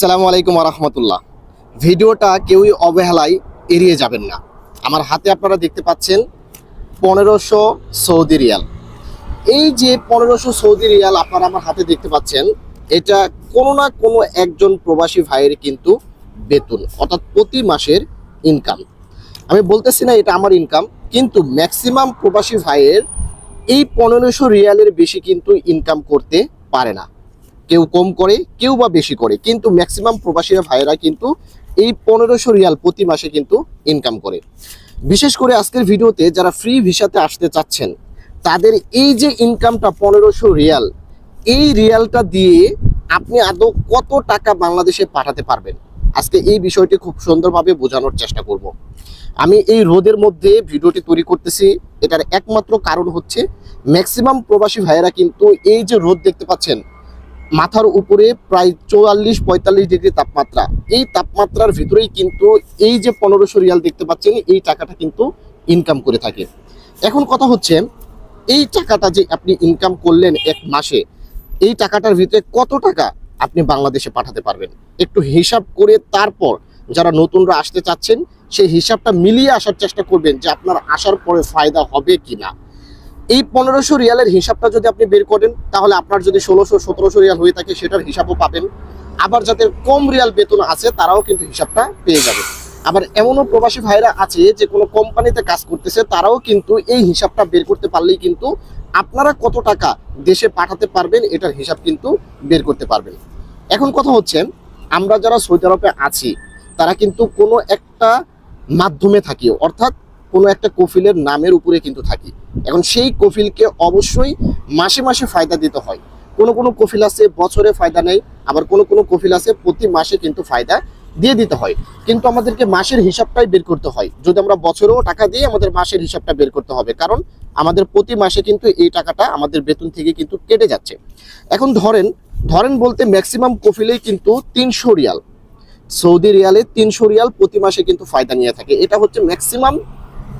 সালামু আলাইকুম রহমতুল্লাহ ভিডিওটা কেউই অবহেলায় এড়িয়ে যাবেন না। আমার হাতে আপনারা দেখতে পাচ্ছেন পনেরোশো সৌদি রিয়াল। এই যে পনেরোশো সৌদি রিয়াল আপনারা আমার হাতে দেখতে পাচ্ছেন, এটা কোনো না কোনো একজন প্রবাসী ভাইয়ের কিন্তু বেতন, অর্থাৎ প্রতি মাসের ইনকাম আমি বলতেছি না এটা আমার ইনকাম কিন্তু ম্যাক্সিমাম প্রবাসী ভাইয়ের এই পনেরোশো রিয়ালের বেশি কিন্তু ইনকাম করতে পারে না। কেউ কম করে, কেউ বা বেশি করে। কিন্তু ম্যাক্সিমাম প্রবাসীরা ভাইয়েরা কিন্তু এই পনেরোশো রিয়াল প্রতি মাসে কিন্তু ইনকাম করে। বিশেষ করে আজকের ভিডিওতে যারা ফ্রি ভিসাতে আসতে চাচ্ছেন, তাদের এই যে ইনকামটা পনেরোশো রিয়াল, এই রিয়ালটা দিয়ে আপনি আদৌ কত টাকা বাংলাদেশে পাঠাতে পারবেন? আজকে এই বিষয়টি খুব সুন্দরভাবে বোঝানোর চেষ্টা করব। আমি এই রোদের মধ্যে ভিডিওটি তৈরি করতেছি, এটার একমাত্র কারণ হচ্ছে ম্যাক্সিমাম প্রবাসী ভাইয়েরা কিন্তু এই যে রোদ দেখতে পাচ্ছেন মাথার উপরে প্রায় চুয়াল্লিশ, পঁয়তাল্লিশ ডিগ্রি তাপমাত্রা। এই তাপমাত্রার ভিতরেই কিন্তু এই যে পনেরোশো রিয়াল দেখতে পাচ্ছেন, এই টাকাটা কিন্তু ইনকাম করে থাকে। এখন কথা হচ্ছে, এই টাকাটা যে আপনি ইনকাম করলেন এক মাসে, এই টাকাটার ভিতরে কত টাকা আপনি বাংলাদেশে পাঠাতে পারবেন? একটু হিসাব করে তারপর যারা নতুনরা আসতে চাচ্ছেন, সেই হিসাবটা মিলিয়ে আসার চেষ্টা করবেন যে আপনার আসার পরে ফায়দা হবে কি না এই পনেরোশো রিয়ালের হিসাবটা যদি আপনি বের করেন, তাহলে আপনার যদি ষোলোশো, সতেরোশো রিয়াল হয়ে থাকে, সেটার হিসাবও পাবেন। আবার যাদের কম রিয়াল বেতন আছে, তারাও কিন্তু হিসাবটা পেয়ে যাবে। আবার এমনও প্রবাসী ভাইরা আছে, যে কোনো কোম্পানিতে কাজ করতেছে, তারাও কিন্তু এই হিসাবটা বের করতে পারলেই কিন্তু আপনারা কত টাকা দেশে পাঠাতে পারবেন, এটার হিসাব কিন্তু বের করতে পারবেন। এখন কথা হচ্ছে, আমরা যারা সৌদি আরবে আছি, তারা কিন্তু কোনো একটা মাধ্যমে থাকি। অর্থাৎ কোনো একটা কফিলের নামের উপরে কিন্তু থাকি। এখন সেই কফিলকে অবশ্যই মাসে মাসে ফায়দা দিতে হয়। কোনো কোনো কফিল আছে, বছরে ফায়দা নেই আবার কোনো কোনো কফিল আছে, প্রতি মাসে কিন্তু ফায়দা দিয়ে দিতে হয়। কিন্তু আমাদেরকে মাসের হিসাবটাই বের করতে হয়। যদি আমরা বছরেও টাকা দিয়ে আমাদের মাসের হিসাবটা বের করতে হবে, কারণ আমাদের প্রতি মাসে কিন্তু এই টাকাটা আমাদের বেতন থেকে কিন্তু কেটে যাচ্ছে। এখন ধরেন ধরেন বলতে ম্যাক্সিমাম কফিলেই কিন্তু তিনশো রিয়াল। সৌদি রিয়ালে তিনশো রিয়াল প্রতি মাসে কিন্তু ফায়দা নিয়ে থাকে। এটা হচ্ছে ম্যাক্সিমাম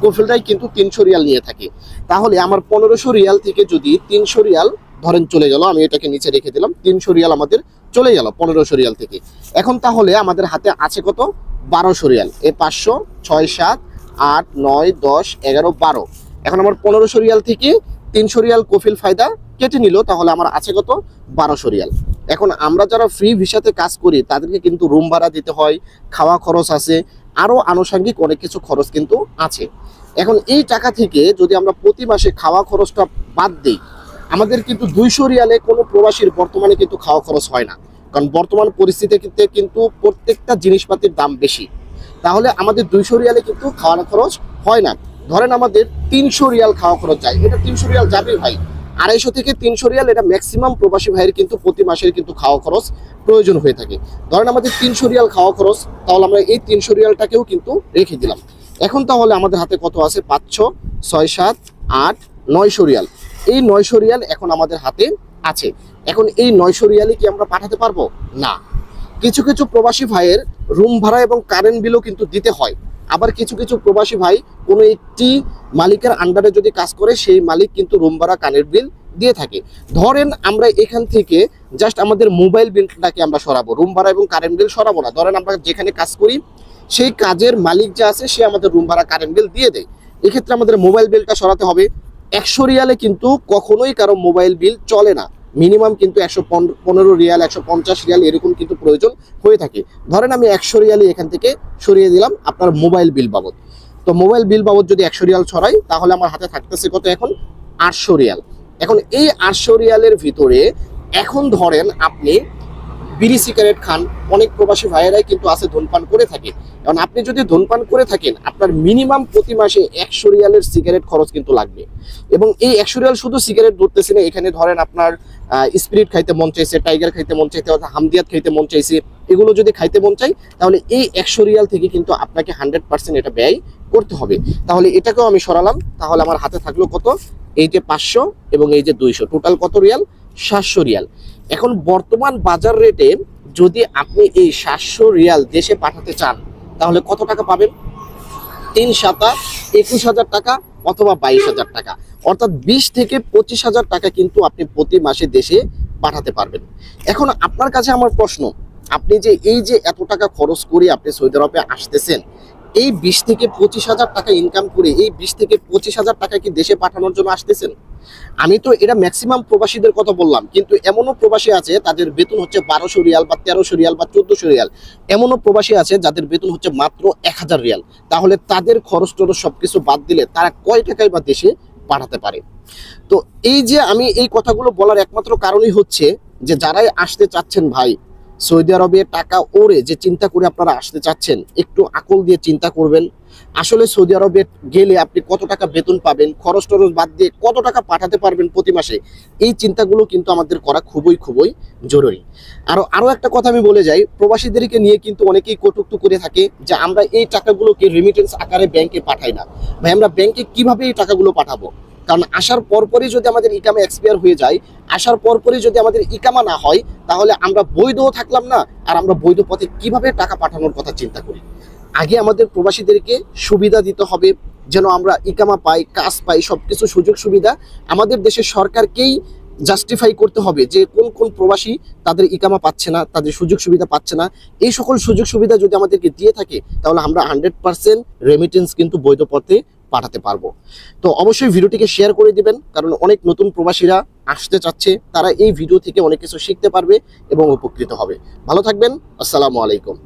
কফিলটাই কিন্তু তিনশো রিয়াল নিয়ে থাকে। তাহলে আমার পনেরোশো রিয়াল থেকে যদি তিনশো রিয়াল ধরেন চলে গেল, আমি এটাকে নিচে রেখে দিলাম, তিনশো রিয়াল আমাদের চলে গেল পনেরোশো রিয়াল থেকে। এখন তাহলে আমাদের হাতে আছে কত? বারোশো রিয়াল। এ পাঁচশো, ছয়, সাত, আট, নয়, দশ, এগারো, বারো। এখন আমার পনেরোশো রিয়াল থেকে তিনশো রিয়াল কফিল ফায়দা কেটে নিল, তাহলে আমার আছে কত? বারোশো রিয়াল। এখন আমরা যারা ফ্রি ভিসাতে কাজ করি, তাদেরকে কিন্তু রুম ভাড়া দিতে হয়, খাওয়া খরচ আছে আরও আনুষঙ্গিক অনেক কিছু খরচ কিন্তু আছে। এখন এই টাকা থেকে যদি আমরা প্রতি মাসে খাওয়া খরচটা বাদ দিই, আমাদের কিন্তু দুইশো রিয়ালে কোনো প্রবাসীর বর্তমানে কিন্তু খাওয়া খরচ হয় না। কারণ বর্তমান পরিস্থিতিতে কিন্তু প্রত্যেকটা জিনিসপাতির দাম বেশি। তাহলে আমাদের দুইশো রিয়ালে কিন্তু খাওয়া খরচ হয় না। ধরেন আমাদের তিনশো রিয়াল খাওয়া খরচ যায়। এটা তিনশো রিয়াল যাবে ভাই। আড়াইশো থেকে তিনশো রিয়াল এটা ম্যাক্সিমাম প্রবাসী ভাইয়ের কিন্তু প্রতি মাসের কিন্তু খাওয়া খরচ প্রয়োজন হয়ে থাকে। ধরেন আমাদের তিনশো রিয়াল খাওয়া খরচ, তাহলে আমরা এই তিনশো রিয়ালটাকেও কিন্তু রেখে দিলাম। এখন তাহলে আমাদের হাতে কত আছে? পাঁচশো, ছয়, সাত, আট, নয়শো রিয়াল। এই নয়শো রিয়াল এখন আমাদের হাতে আছে। এখন এই নয়শো রিয়ালে কি আমরা পাঠাতে পারব? না। কিছু কিছু প্রবাসী ভাইয়ের রুম ভাড়া এবং কারেন্ট বিলও কিন্তু দিতে হয়। আবার কিছু কিছু প্রবাসী ভাই কোনো একটি মালিকের আন্ডারে যদি কাজ করে, সেই মালিক কিন্তু রুম ভাড়া কারেন্ট বিল দিয়ে থাকে। ধরেন আমরা এখান থেকে জাস্ট আমাদের মোবাইল বিলটাকে আমরা সরাবো রুম ভাড়া এবং কারেন্ট বিল সরাবো না। ধরেন আমরা যেখানে কাজ করি, সেই কাজের মালিক যে আছে, সে আমাদের রুম ভাড়া কারেন্ট বিল দিয়ে দেয়। এক্ষেত্রে আমাদের মোবাইল বিলটা সরাতে হবে। একশো রিয়ালে কিন্তু কখনোই কারও মোবাইল বিল চলে না। মিনিমাম কিন্তু একশো পনেরো রিয়াল, একশো পঞ্চাশ রিয়াল এরকম কিন্তু প্রয়োজন হয়ে থাকে। ধরেন আমি একশো রিয়ালই এখান থেকে সরিয়ে দিলাম আপনার মোবাইল বিল বাবদ। তো মোবাইল বিল বাবদ যদি একশো রিয়াল ছড়াই, তাহলে আমার হাতে থাকতেছে কত এখন? আটশো রিয়াল। এখন এই আটশো রিয়ালের ভিতরে এখন ধরেন আপনি বিড়ি সিগারেট খান, অনেক প্রবাসী ভাইয়েরাই কিন্তু আছে ধূমপান করে থাকে। কারণ আপনি যদি ধূমপান করে থাকেন, আপনার মিনিমাম প্রতি মাসে একশো রিয়ালের সিগারেট খরচ কিন্তু লাগবে। এবং এই একশো রিয়াল শুধু সিগারেট ধরতেছে না, এখানে ধরেন আপনার স্পিরিট খাইতে মন চাইছে, টাইগার খাইতে মন চাইছে, অর্থাৎ হামদিয়াত খাইতে মন চাইছে, এগুলো যদি খাইতে মন চাই তাহলে এই একশো রিয়াল থেকে কিন্তু আপনাকে হান্ড্রেড পার্সেন্ট এটা ব্যয় করতে হবে। তাহলে এটাকেও আমি সরালাম, তাহলে আমার হাতে থাকল কত? এই যে পাঁচশো এবং এই যে দুইশো। টোটাল কত রিয়াল? সাতশো রিয়াল। এখন বর্তমান বাজার রেটে যদি আপনি এই সাতশো রিয়াল দেশে পাঠাতে চান, তাহলে কত টাকা পাবেন? তিন সাতা, একুশ হাজার টাকা অথবা বাইশ হাজার টাকা। অর্থাৎ বিশ থেকে পঁচিশ হাজার টাকা কিন্তু আপনি প্রতি মাসে দেশে পাঠাতে পারবেন। এখন আপনার কাছে আমার প্রশ্ন, আপনি যে এই যে এত টাকা খরচ করে আপনি সৌদি আরবে আসতেছেন এই বিশ থেকে পঁচিশ হাজার টাকা ইনকাম করে এই বিশ থেকে পঁচিশ হাজার টাকা কি দেশে পাঠানোর জন্য আসতেছেন? আমি তো এটা ম্যাক্সিমাম প্রবাসীদের কথা বললাম, কিন্তু এমনও প্রবাসী আছে তাদের বেতন হচ্ছে বারোশো রিয়াল বা তেরোশো রিয়াল বা চোদ্দশো রিয়াল। এমনও প্রবাসী আছে যাদের বেতন হচ্ছে মাত্র এক হাজার রিয়াল। তাহলে তাদের খরচ টরচ সব কিছু বাদ দিলে তারা কয় টাকায় বা দেশে পাঠাতে পারে? তো এই যে আমি এই কথাগুলো বলার একমাত্র কারণই হচ্ছে যে যারাই আসতে চাচ্ছেন ভাই সৌদি আরবে টাকা ওরে যে চিন্তা করে আপনারা আসতে চাচ্ছেন, একটু আকল দিয়ে চিন্তা করবেন। আসলে সৌদি আরবে গেলে আপনি কত টাকা বেতন পাবেন, খরচ টরচ বাদ দিয়ে কত টাকা পাঠাতে পারবেন প্রতি মাসে, এই চিন্তাগুলো কিন্তু আমাদের করা খুবই খুবই জরুরি। আরও আরও একটা কথা আমি বলে যাই, প্রবাসীদেরকে নিয়ে কিন্তু অনেকেই কটুক্ত করে থাকে যে আমরা এই টাকাগুলোকে রেমিটেন্স আকারে ব্যাংকে পাঠাই না। ভাই, আমরা ব্যাংকে কীভাবে এই টাকাগুলো পাঠাবো? কারণ আসার পরপরই যদি আমাদের ইকামা এক্সপায়ার হয়ে যায়, আসার পরপরই যদি আমাদের ইকামা না হয়, তাহলে আমরা বৈধও থাকলাম না, আর আমরা বৈধ পথে কীভাবে টাকা পাঠানোর কথা চিন্তা করি? আগে আমাদের প্রবাসীদেরকে সুবিধা দিতে হবে, যেন আমরা ইকামা পাই, কাজ পাই, সবকিছু সুযোগ সুবিধা আমাদের দেশের সরকারকেই জাস্টিফাই করতে হবে যে কোন কোন প্রবাসী তাদের ইকামা পাচ্ছে না, তাদের সুযোগ সুবিধা পাচ্ছে না। এই সকল সুযোগ সুবিধা যদি আমাদেরকে দিয়ে থাকে, তাহলে আমরা হান্ড্রেড পার্সেন্ট রেমিটেন্স কিন্তু বৈধ পথে পাঠাতে পারব। তো অবশ্যই ভিডিওটিকে শেয়ার করে দিবেন, কারণ অনেক নতুন প্রবাসীরা আসতে চাচ্ছে, তারা এই ভিডিও থেকে অনেক কিছু শিখতে পারবে এবং উপকৃত হবে। ভালো থাকবেন, আসসালামু আলাইকুম।